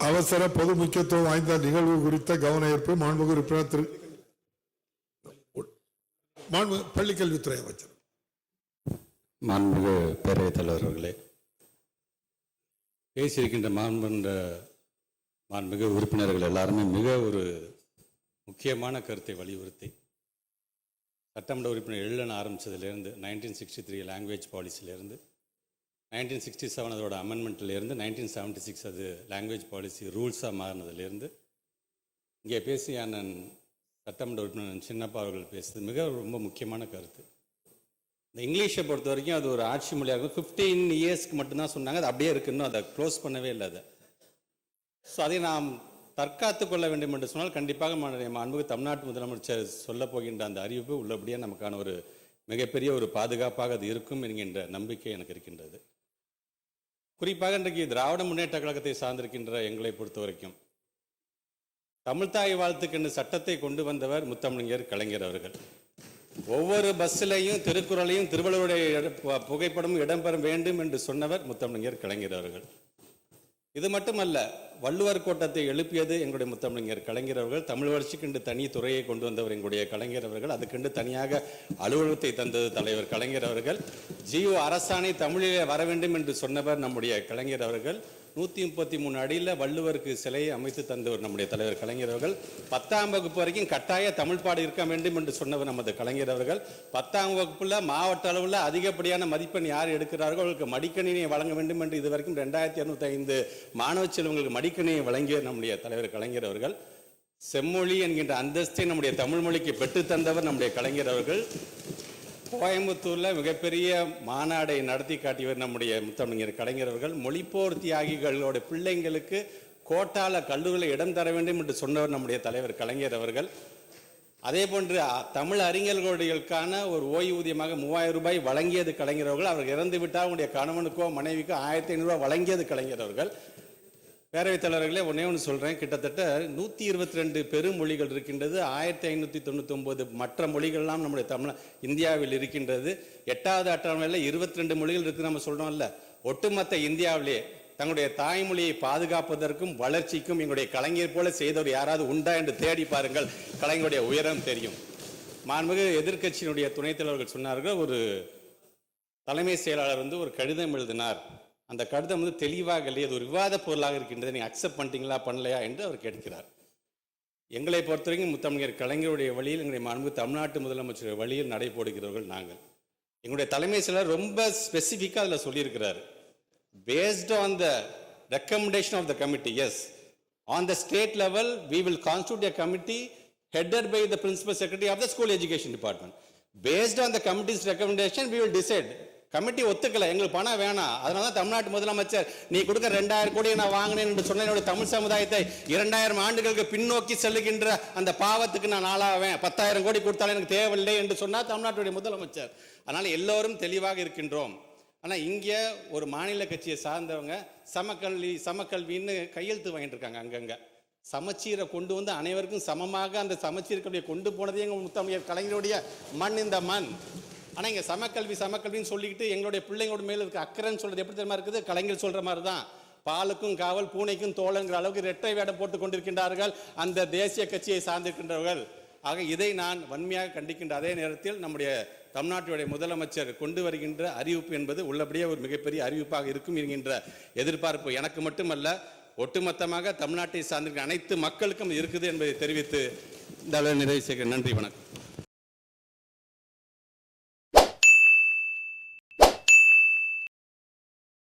அவசர பொது முக்கியத்துவம் வாய்ந்த நிகழ்வு குறித்த கவன ஏற்பு மாண்புகு உறுப்பினர் திரு மாண்பு பள்ளிக்கல்வித்துறை அமைச்சர். மாண்புகு பேரவைத் தலைவர் அவர்களே பேசியிருக்கின்ற மாண்புன்ற மாண்புமிகு உறுப்பினர்கள் எல்லாருமே மிக ஒரு முக்கியமான கருத்தை வலியுறுத்தி சட்டமன்ற உறுப்பினர் எழுதன ஆரம்பித்ததுலேருந்து நைன்டீன் சிக்ஸ்டி த்ரீ லாங்குவேஜ் பாலிசிலேருந்து நைன்டீன் சிக்ஸ்டி செவன் அதோட அமெண்ட்மெண்ட்லேருந்து நைன்டீன் செவன்ட்டி சிக்ஸ் அது லாங்குவேஜ் பாலிசி ரூல்ஸாக மாறினதுலேருந்து இங்கே பேசி அண்ணன் சட்டமன்ற உறுப்பினர் சின்னப்பா அவர்கள் பேசுறது மிக ரொம்ப முக்கியமான கருத்து. இந்த இங்கிலீஷை பொறுத்த வரைக்கும் அது ஒரு ஆட்சி மொழியாக இருக்கும் ஃபிஃப்டீன் இயர்ஸ்க்கு மட்டும்தான் சொன்னாங்க. அது அப்படியே இருக்குன்னு அதை க்ளோஸ் பண்ணவே இல்லை அதை. ஸோ அதை நாம் தற்காத்து கொள்ள வேண்டும் என்று சொன்னால் கண்டிப்பாக அன்புக்கு தமிழ்நாட்டு முதலமைச்சர் சொல்லப் போகின்ற அந்த அறிவிப்பு உள்ளபடியாக நமக்கான ஒரு மிகப்பெரிய ஒரு பாதுகாப்பாக அது இருக்கும் என்கின்ற நம்பிக்கை எனக்கு இருக்கின்றது. குறிப்பாக இன்றைக்கு திராவிட முன்னேற்ற கழகத்தை சார்ந்திருக்கின்ற எங்களை பொறுத்த வரைக்கும் தமிழ்தாய் வாழ்த்துக்கென்று சட்டத்தை கொண்டு வந்தவர் முத்தமிழர் கலைஞர் அவர்கள். ஒவ்வொரு பஸ்ஸிலையும் திருக்குறளையும் திருவள்ளுவருடைய புகைப்படமும் இடம்பெற வேண்டும் என்று சொன்னவர் முத்தமிழர் கலைஞர் அவர்கள். இது மட்டுமல்ல வள்ளுவர் கோட்டத்தை எழுப்பியது எங்களுடைய முத்தமிழர் கலைஞர் அவர்கள். தமிழ் வளர்ச்சிக்கு தனி துறையை கொண்டு வந்தவர் எங்களுடைய கலைஞர் அவர்கள். அதுக்கென்று தனியாக அலுவலகத்தை தந்தது தலைவர் கலைஞர் அவர்கள். ஜியோ அரசாணை தமிழிலே வர வேண்டும் என்று சொன்னவர் நம்முடைய கலைஞர் அவர்கள். நூற்றி முப்பத்தி மூணு அடியில் வள்ளுவருக்கு சிலையை அமைத்து தந்தவர் நம்முடைய தலைவர் கலைஞர் அவர்கள். பத்தாம் வகுப்பு வரைக்கும் கட்டாய தமிழ் பாடு இருக்க வேண்டும் என்று சொன்னவர் நமது கலைஞர் அவர்கள். பத்தாம் வகுப்பில் மாவட்ட அளவில் அதிகப்படியான மதிப்பெண் யார் எடுக்கிறார்களோ அவர்களுக்கு மடிக்கணினியை வழங்க வேண்டும் என்று இதுவரைக்கும் ரெண்டாயிரத்தி இரநூத்தி ஐந்து மாணவ செல்வங்களுக்கு மடிக்கணினியை வழங்கிய நம்முடைய தலைவர் கலைஞர் அவர்கள் செம்மொழி என்கின்ற அந்தஸ்தை நம்முடைய தமிழ் மொழிக்கு பெற்றுத்தந்தவர் நம்முடைய கலைஞர் அவர்கள் கோயம்புத்தூர்ல மிகப்பெரிய மாநாடை நடத்தி காட்டியவர் நம்முடைய முத்தமிழர் கலைஞர் அவர்கள் மொழிப்போர் தியாகிகளோட பிள்ளைங்களுக்கு கோட்டால கல்லூரியில் இடம் தர வேண்டும் என்று சொன்னவர் நம்முடைய தலைவர் கலைஞர் அவர்கள். அதே போன்று தமிழ் அறிஞர்களுடையக்கான ஒரு ஓய்வூதியமாக மூவாயிரம் ரூபாய் வழங்கியது கலைஞர் அவர்கள். அவர் இறந்து விட்டால் அவருடைய கணவனுக்கோ மனைவிக்கோ ஆயிரத்தி ஐநூறுரூவா வழங்கியது கலைஞர் அவர்கள். பேரவைத் தலைவர்களே ஒன்னே ஒன்று சொல்கிறேன் கிட்டத்தட்ட நூற்றி இருபத்தி ரெண்டு பெருமொழிகள் இருக்கின்றது. ஆயிரத்தி ஐநூற்றி தொண்ணூத்தொம்பது மற்ற மொழிகள்லாம் நம்முடைய தமிழ் இந்தியாவில் இருக்கின்றது. எட்டாவது அட்டவணையில் இருபத்தி ரெண்டு மொழிகள் இருக்குது நம்ம சொல்கிறோம்ல ஒட்டுமொத்த இந்தியாவிலே தங்களுடைய தாய்மொழியை பாதுகாப்பதற்கும் வளர்ச்சிக்கும் எங்களுடைய கலைஞர் போல செய்தவர் யாராவது உண்டா என்று தேடி பாருங்கள். கலைஞருடைய உயரம் தெரியும். மாண்புமிகு எதிர்க்கட்சியினுடைய துணைத் தலைவர்கள் சொன்னார்கள் ஒரு தலைமை செயலாளர் வந்து ஒரு கடிதம் எழுதினார். அந்த கடிதம் வந்து தெளிவாக இல்லை அது ஒரு விவாத பொருளாக இருக்கின்றதை நீங்கள் அக்செப்ட் பண்ணிட்டீங்களா பண்ணலையா என்று அவர் கேட்கிறார் எங்களை பொறுத்தவரைக்கும் முத்தமிழர் கலைஞருடைய வழியில் எங்களுடைய மாண்பு தமிழ்நாட்டு முதலமைச்சருடைய வழியில் நடைபோடுகிறவர்கள் நாங்கள் எங்களுடைய தலைமை செயலர் ரொம்ப ஸ்பெசிஃபிக்காக அதில் சொல்லியிருக்கிறார் based on the recommendation of the committee as on the state level we will constitute a committee headed by the principal secretary of the school education department based on the committee's recommendation we will decide committee ஒத்துக்கல. எங்களுக்கு பணம் வேணாம். அதனால தான் தமிழ்நாட்டு முதலமைச்சர் நீ கொடுக்க ரெண்டாயிரம் கோடி நான் வாங்கினேன் என்று சொன்ன என்னுடைய தமிழ் சமுதாயத்தை இரண்டாயிரம் ஆண்டுகளுக்கு பின்னோக்கி செல்லுகின்ற அந்த பாவத்துக்கு நான் ஆளாவேன். பத்தாயிரம் கோடி கொடுத்தாலும் எனக்கு தேவையில்லை என்று சொன்னால் தமிழ்நாட்டுடைய முதலமைச்சர். அதனால் எல்லோரும் தெளிவாக இருக்கின்றோம். ஆனால் இங்கே ஒரு மாநில கட்சியை சார்ந்தவங்க சமக்கல்வி சமக்கல்வின்னு கையெழுத்து வாங்கிட்டு இருக்காங்க அங்கங்கே. சமச்சீரை கொண்டு வந்து அனைவருக்கும் சமமாக அந்த சமச்சீர்களுடைய கொண்டு போனதே எங்கள் முத்தமிழர் கலைஞருடைய மண் இந்த மண். ஆனால் இங்கே சமக்கல்வி சமக்கல்வின்னு சொல்லிக்கிட்டு எங்களுடைய பிள்ளைங்களோட மேலே இருக்க அக்கறைன்னு சொல்கிறது எப்படி தெரியுமா இருக்குது? கலைஞர் சொல்கிற மாதிரி தான் பாலுக்கும் காவல் பூனைக்கும் தோழங்கிற அளவுக்கு இரட்டை வேடம் போட்டு கொண்டிருக்கின்றார்கள் அந்த தேசிய கட்சியை சார்ந்திருக்கின்றவர்கள். ஆக இதை நான் வன்மையாக கண்டிக்கின்ற அதே நேரத்தில் நம்முடைய தமிழ்நாட்டுடைய முதலமைச்சர் கொண்டு வருகின்ற அறிவிப்பு என்பது உள்ளபடியே ஒரு மிகப்பெரிய அறிவிப்பாக இருக்கும் என்கின்ற எதிர்பார்ப்பு எனக்கு மட்டுமல்ல ஒட்டுமொத்தமாக தமிழ்நாட்டை சார்ந்திருக்கிற அனைத்து மக்களுக்கும் இருக்குது என்பதை தெரிவித்து இந்த அளவில் நிறைவு செய்கிறேன். நன்றி வணக்கம்.